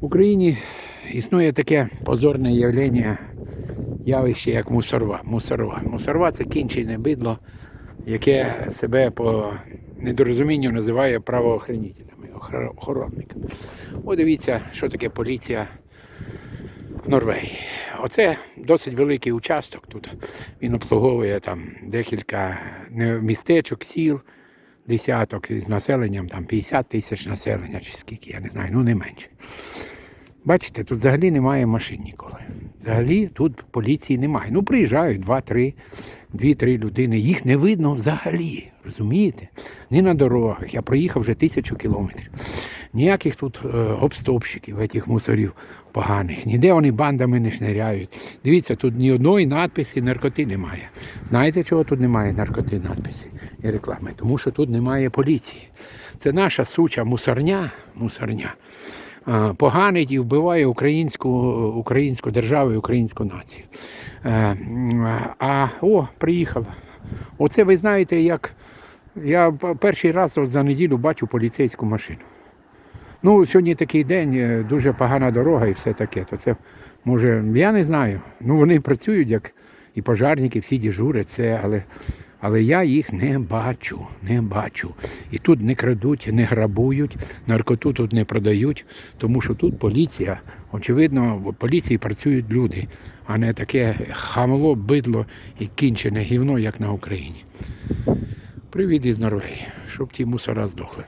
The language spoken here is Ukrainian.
В Україні існує таке позорне явлення, явище, як мусорва. Мусорва. Мусорва це кінчене бидло, яке себе по недорозумінню називає правоохранителями, охоронниками. От дивіться, що таке поліція Норвегії. Оце досить великий участок тут. Він обслуговує там декілька містечок, сіл, десяток з населенням, там 50 тисяч населення чи скільки, я не знаю, ну не менше. Бачите, тут взагалі немає машин ніколи. Взагалі тут поліції немає. Ну, приїжджають два-три, дві-три людини. Їх не видно взагалі. Розумієте? Ні на дорогах. Я проїхав вже тисячу кілометрів. Ніяких тут е, обстопщиків, цих мусорів поганих. Ніде вони бандами не шниряють. Дивіться, тут ні одної надписи наркоти немає. Знаєте, чого тут немає наркоти надписи і реклами? Тому що тут немає поліції. Це наша суча мусорня, мусорня поганить і вбиває українську, українську державу і українську націю. Е, А о, приїхала. Оце ви знаєте, як я перший раз от за неділю бачу поліцейську машину. Ну, сьогодні такий день, е, дуже погана дорога і все таке. То це може, я не знаю. Ну, вони працюють як і пожарники, всі дежурять, це, але, але я їх не бачу, не бачу. І тут не крадуть, не грабують, наркоту тут не продають, тому що тут поліція, очевидно, в поліції працюють люди, а не таке хамло, бидло і кінчене гівно, як на Україні. Привіт із Норвегії, щоб ті мусора здохли.